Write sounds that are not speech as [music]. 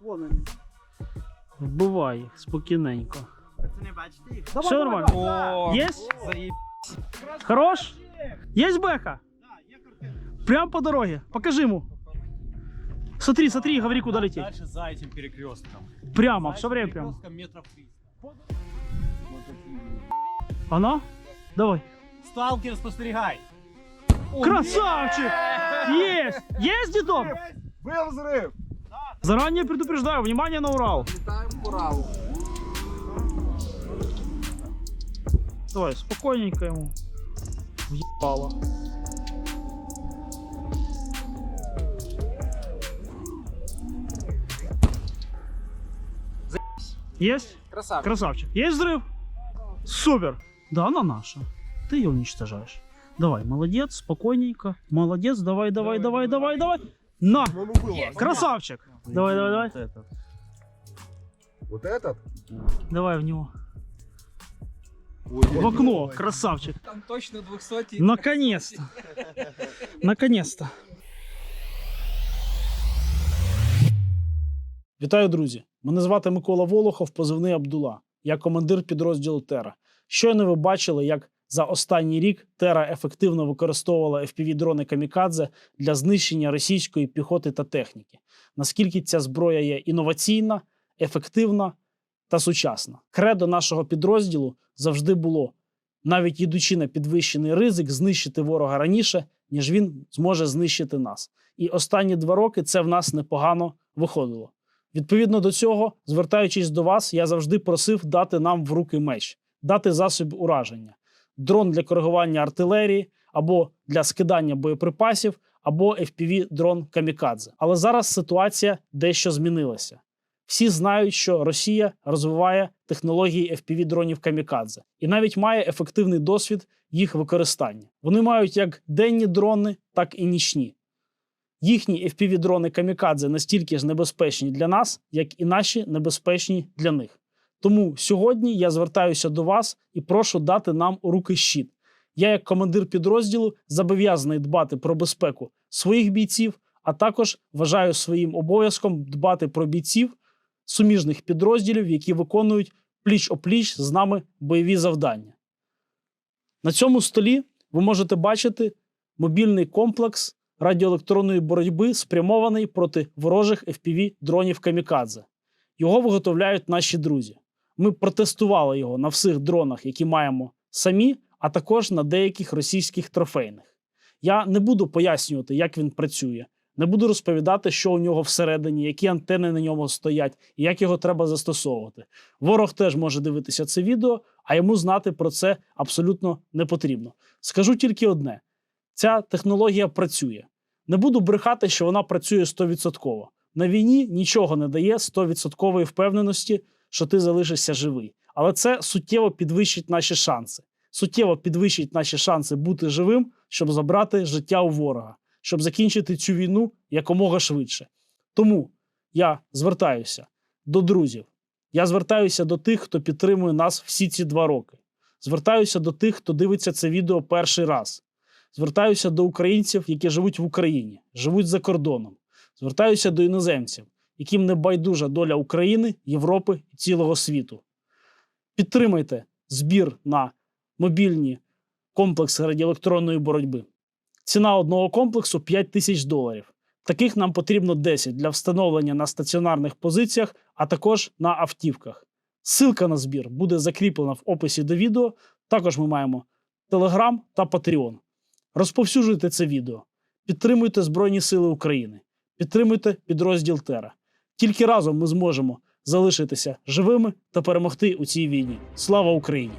Вон вони. Вбивай їх спокійненько. Пацани, бачите їх? Все нормально? О, Есть? заеб- Хорош? Есть бэха? Прям по дороге. Покажи ему. Смотри, смотри, говори, куда лететь. Дальше за этим перекрестком. Прямо, За все этим время прямо. перекрестком метров 300. Она? Давай. Сталкер, спостерегай. Красавчик! Есть! Есть, дедок? Был взрыв! Заранее предупреждаю, внимание на Урал. Летаем к Уралу. Давай, спокойненько ему. Въебало. Есть? Красавчик. Красавчик. Есть взрыв? Супер. Да, она наша. Ты ее уничтожаешь. Давай, молодец, спокойненько. Молодец, давай, давай, давай, давай, давай. На! Красавчик. Давай, давай, давай. Вот этот? Давай в него. В окно. Красавчик. Там точно 200. Наконец-то. [laughs] Наконец-то. Вітаю, друзі! Мене звати Микола Волохов, позивний Абдула. Я командир підрозділу Тера. Щойно ви бачили, як за останній рік Тера ефективно використовувала FPV-дрони Камікадзе для знищення російської піхоти та техніки. Наскільки ця зброя є інноваційна, ефективна та сучасна. Кредо нашого підрозділу завжди було навіть йдучи на підвищений ризик, знищити ворога раніше, ніж він зможе знищити нас. І останні два роки це в нас непогано виходило. Відповідно до цього, звертаючись до вас, я завжди просив дати нам в руки меч, дати засіб ураження, дрон для коригування артилерії або для скидання боєприпасів, або FPV-дрон Камікадзе. Але зараз ситуація дещо змінилася. Всі знають, що Росія розвиває технології FPV-дронів Камікадзе і навіть має ефективний досвід їх використання. Вони мають як денні дрони, так і нічні. Їхні FPV-дрони Камікадзе настільки ж небезпечні для нас, як і наші небезпечні для них. Тому сьогодні я звертаюся до вас і прошу дати нам руки щит. Я, як командир підрозділу, зобов'язаний дбати про безпеку своїх бійців, а також вважаю своїм обов'язком дбати про бійців суміжних підрозділів, які виконують пліч-опліч з нами бойові завдання. На цьому столі ви можете бачити мобільний комплекс радіоелектронної боротьби, спрямований проти ворожих FPV дронів Камікадзе. Його виготовляють наші друзі. Ми протестували його на всіх дронах, які маємо самі, а також на деяких російських трофейних. Я не буду пояснювати, як він працює. Не буду розповідати, що у нього всередині, які антени на ньому стоять і як його треба застосовувати. Ворог теж може дивитися це відео, а йому знати про це абсолютно не потрібно. Скажу тільки одне: ця технологія працює. Не буду брехати, що вона працює 100%. На війні нічого не дає 100% впевненості, що ти залишишся живий. Але це суттєво підвищить наші шанси. Суттєво підвищить наші шанси бути живим, щоб забрати життя у ворога, щоб закінчити цю війну якомога швидше. Тому я звертаюся до друзів. Я звертаюся до тих, хто підтримує нас всі ці два роки. Звертаюся до тих, хто дивиться це відео перший раз. Звертаюся до українців, які живуть в Україні, живуть за кордоном. Звертаюся до іноземців, яким не байдужа доля України, Європи і цілого світу. Підтримайте збір на мобільні комплекси радіоелектронної боротьби. Ціна одного комплексу 5 тисяч доларів. Таких нам потрібно 10 для встановлення на стаціонарних позиціях, а також на автівках. Ссылка на збір буде закріплена в описі до відео. Також ми маємо Telegram та Patreon. Розповсюджуйте це відео. Підтримуйте Збройні Сили України. Підтримуйте підрозділ Тера. Тільки разом ми зможемо залишитися живими та перемогти у цій війні. Слава Україні!